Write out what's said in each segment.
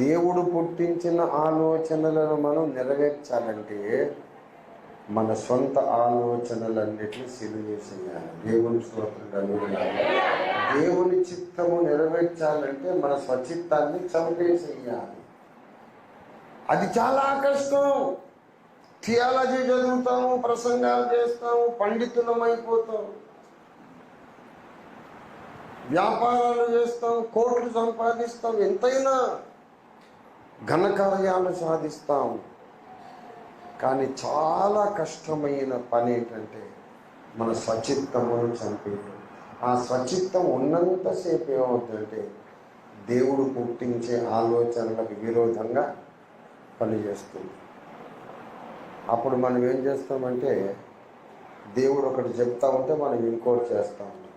దేవుడు పుట్టించిన ఆలోచనలను మనం నెరవేర్చాలంటే మన సొంత ఆలోచనలన్నిటిని సిలువేసేయాలి దేవుని స్తోత్రం దేవుని చిత్తము నెరవేర్చాలంటే మన స్వచిత్తాన్ని చంపేసేయాలి. అది చాలా కష్టం. థియాలజీ చదువుతాము ప్రసంగాలు చేస్తాము పండితులం అయిపోతాం. వ్యాపారాలు చేస్తాం కోట్లు సంపాదిస్తాం ఎంతైనా ఘనకార్యాలు సాధిస్తాం. కానీ చాలా కష్టమైన పని ఏంటంటే మన స్వచిత్తమును చంపేయడం ఆ స్వచిత్తం ఉన్నంతసేపు ఏమవుతుందంటే దేవుడు పుట్టించే ఆలోచనలకు విరోధంగా పనిచేస్తుంది. అప్పుడు మనం ఏం చేస్తామంటే దేవుడు ఒకటి చెప్తా ఉంటే మనం ఇంకోటి చేస్తా ఉంటాం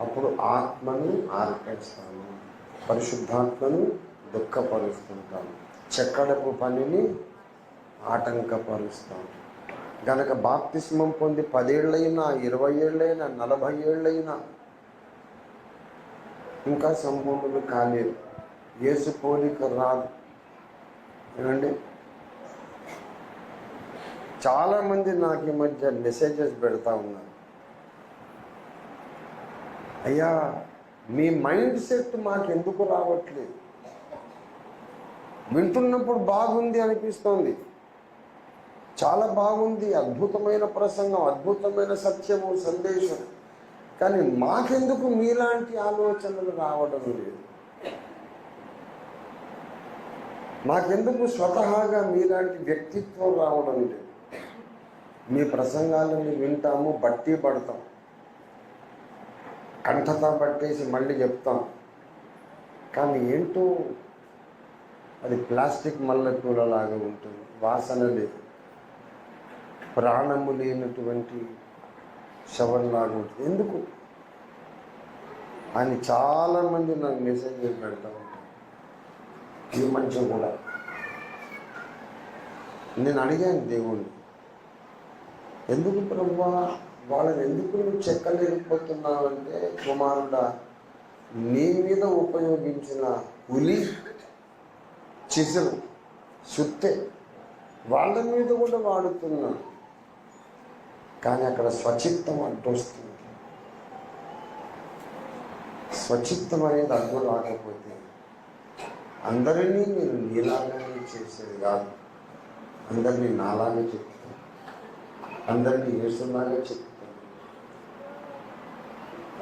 అప్పుడు ఆత్మని ఆర్పేస్తాము. పరిశుద్ధాత్మను దుఃఖపరుస్తుంటాము చెక్కడపు పనిని ఆటంకపరుస్తాం. గనక బాప్తిస్మం పొంది పదేళ్ళైనా ఇరవై ఏళ్ళైనా నలభై ఏళ్ళైనా ఇంకా సంపూర్ణులు కాలేదు. యేసు పోలిక రాదు. ఏమండి? చాలామంది నాకు ఈ మధ్య మెసేజెస్ పెడతా ఉన్నారు. అయ్యా మీ మైండ్ సెట్ మాకు ఎందుకు రావట్లేదు? వింటున్నప్పుడు బాగుంది అనిపిస్తోంది. చాలా బాగుంది అద్భుతమైన ప్రసంగం అద్భుతమైన సత్యము సందేశం. కానీ మాకెందుకు మీలాంటి ఆలోచనలు రావడం లేదు. మాకెందుకు స్వతహాగా మీలాంటి వ్యక్తిత్వం రావడం లేదు. మీ ప్రసంగాలని వింటాము బట్టి పడతాం. కంఠత పట్టేసి మళ్ళీ చెప్తాం. కానీ ఏంటో అది ప్లాస్టిక్ మల్లెపూలలాగా ఉంటుంది. వాసన లేదు. ప్రాణము లేనటువంటి శవంలాగా ఉంటుంది. ఎందుకు? ఆయన చాలామంది నాకు మెసేజ్ పెడతా ఉంటారు. ఈ మనిషి కూడా. నేను అడిగాను దేవుణ్ణి ఎందుకు ప్రభు? వాళ్ళని ఎందుకు నువ్వు చెక్కలేకపోతున్నావు అంటే కుమారుడా నీ మీద ఉపయోగించిన ఉలి చిసులు సుత్తే. వాళ్ళ మీద కూడా వాడుతున్నాను కానీ అక్కడ స్వచిత్తం అడ్డొస్తుంది స్వచిత్తం అనేది అడ్డు రాకపోతే అందరినీ నేను నీలాగానే చేసేది కాదు. అందరినీ నాలాగే చెప్తాను అందరినీ యేసులాగా చెప్తాను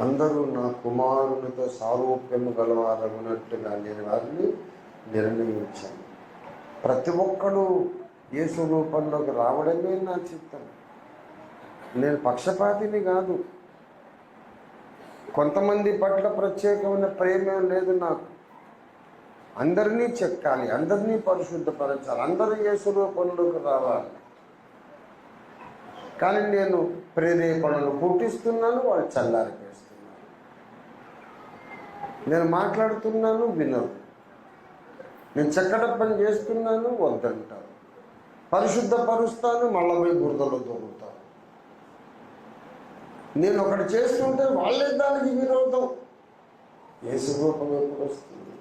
అందరూ నా కుమారునితో సారూప్యము గలవారన్నట్టుగా నేను వారిని నిర్ణయించాను. ప్రతి ఒక్కడు యేసు రూపంలోకి రావడమే నా చిత్తం. నేను పక్షపాతిని కాదు. కొంతమంది పట్ల ప్రత్యేకమైన ప్రేమ లేదు నాకు. అందరినీ చెక్కాలి అందరినీ పరిశుద్ధపరచాలి అందరూ యేసు రూపంలోకి రావాలి. కానీ నేను ప్రేరేపణలు పుట్టిస్తున్నాను వాళ్ళు చల్లారిపేస్తున్నాను నేను మాట్లాడుతున్నాను వినరు నేను చక్కట పని చేస్తున్నాను వద్దంటారు. పరిశుద్ధపరుస్తాను మళ్ళీ పోయి బురదలో దొరుకుతాను నేను ఒకటి చేస్తుంటే వాళ్ళే దానికి విరోధం. యేసు రూపం ఎప్పుడు వస్తుంది?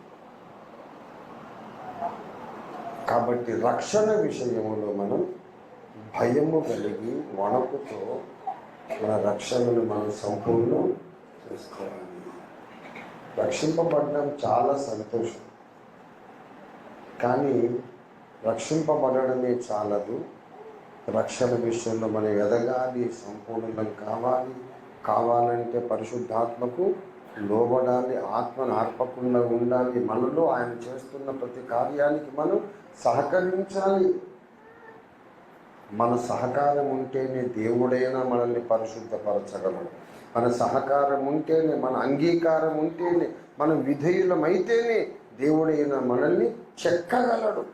కాబట్టి రక్షణ విషయంలో మనం భయము కలిగి వణకుతో మన రక్షణను మనం సంపూర్ణం చేసుకోవాలి. రక్షింపబడడం చాలా సంతోషం. కానీ రక్షింపబడమే చాలదు. రక్షణ విషయంలో మనం ఎదగాలి సంపూర్ణం కావాలి. కావాలంటే పరిశుద్ధాత్మకు లోబడాలి ఆత్మను ఆర్పకుండా ఉండాలి. మనలో ఆయన చేస్తున్న ప్రతి కార్యానికి మనం సహకరించాలి. మన సహకారం ఉంటేనే దేవుడైనా మనల్ని పరిశుద్ధపరచగలడు మన సహకారం ఉంటేనే మన అంగీకారం ఉంటేనే మనం విధేయులమైతేనే దేవుడైన మనల్ని చెక్కగలడు.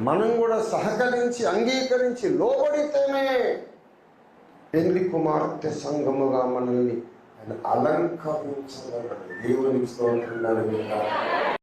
మనం కూడా సహకరించి అంగీకరించి లోబడితేనే పెళ్ళి కుమార్తె సంఘముగా మనల్ని ఆయన అలంకరించగలడు. దేవునికి స్తోత్రం